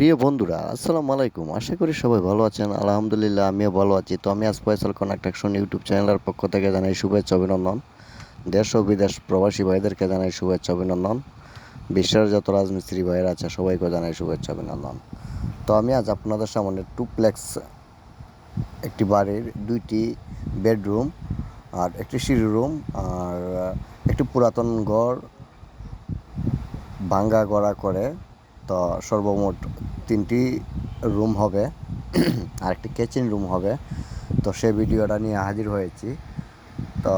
প্রিয় বন্ধুরা, আসসালামু আলাইকুম। আশা করি সবাই ভালো আছেন। আলহামদুলিল্লাহ, আমিও ভালো আছি। তো আমি আজ ফয়সাল কনাকটাকশন ইউটিউব চ্যানেলের পক্ষ থেকে জানাই শুভেচ্ছা, অভিনন্দন। দেশ ও বিদেশ প্রবাসী ভাইদেরকে জানাই শুভেচ্ছা, অভিনন্দন। বিশ্বের যত রাজমিস্ত্রি ভাইয়েরা আছে, সবাইকে জানাই শুভেচ্ছা, অভিনন্দন। তো আমি আজ আপনাদের সামনে টুপ্লেক্স একটি বাড়ির দুইটি বেডরুম আর একটি সিঁড়ি রুম আর একটি পুরাতন ঘর ভাঙ্গা গড়া করে তো সর্বমোট তিনটি রুম হবে আর একটি কিচেন রুম হবে। তো সেই ভিডিওটা নিয়ে হাজির হয়েছি। তো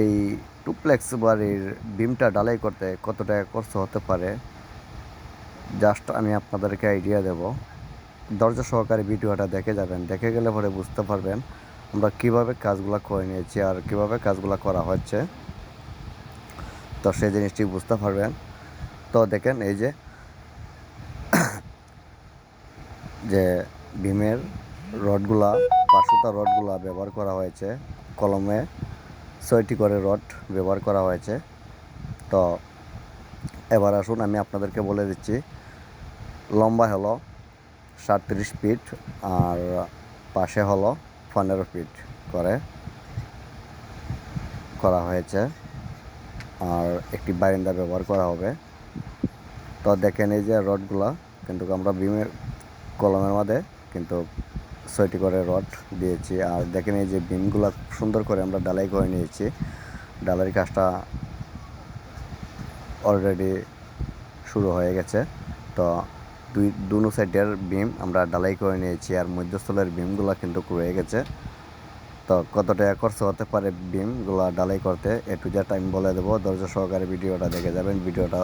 এই টুপ্লেক্স বাড়ির বিমটা ডালাই করতে কত টাকা খরচ হতে পারে জাস্ট আমি আপনাদেরকে আইডিয়া দেব। দরজা সহকারে ভিডিওটা দেখে যাবেন। দেখে গেলে পরে বুঝতে পারবেন আমরা কীভাবে কাজগুলো করে নিয়েছি আর কীভাবে কাজগুলো করা হচ্ছে। তো সেই জিনিসটি বুঝতে পারবেন। তো দেখেন এই যে যে ভীমের রডগুলা পাঁচশোটা রডগুলা ব্যবহার করা হয়েছে, কলমে ছয়টি করে রড ব্যবহার করা হয়েছে। তো এবার আসুন আমি আপনাদেরকে বলে দিচ্ছি, লম্বা হলো সাতত্রিশ ফিট আর পাশে হলো পনেরো ফিট করে করা হয়েছে। আর একটি বারিন্দা ব্যবহার করা হবে। তো দেখেন এই যে রডগুলা, কিন্তু আমরা বিমের কলমের মধ্যে কিন্তু ছয়টি করে রড দিয়েছি। আর দেখেন এই যে বিমগুলো সুন্দর করে আমরা ডালাই করে নিয়েছি। ডালাইয়ের কাজটা অলরেডি শুরু হয়ে গেছে। তো দুই দুনো সাইডের বিম আমরা ডালাই করে নিয়েছি আর মধ্যস্থলের বিমগুলো কিন্তু রয়ে গেছে। তো কতটা খরচ হতে পারে বিমগুলো ডালাই করতে, এ টু জেড টাইম বলে দেবো। ধৈর্য সহকারে ভিডিওটা দেখে যাবেন। ভিডিওটা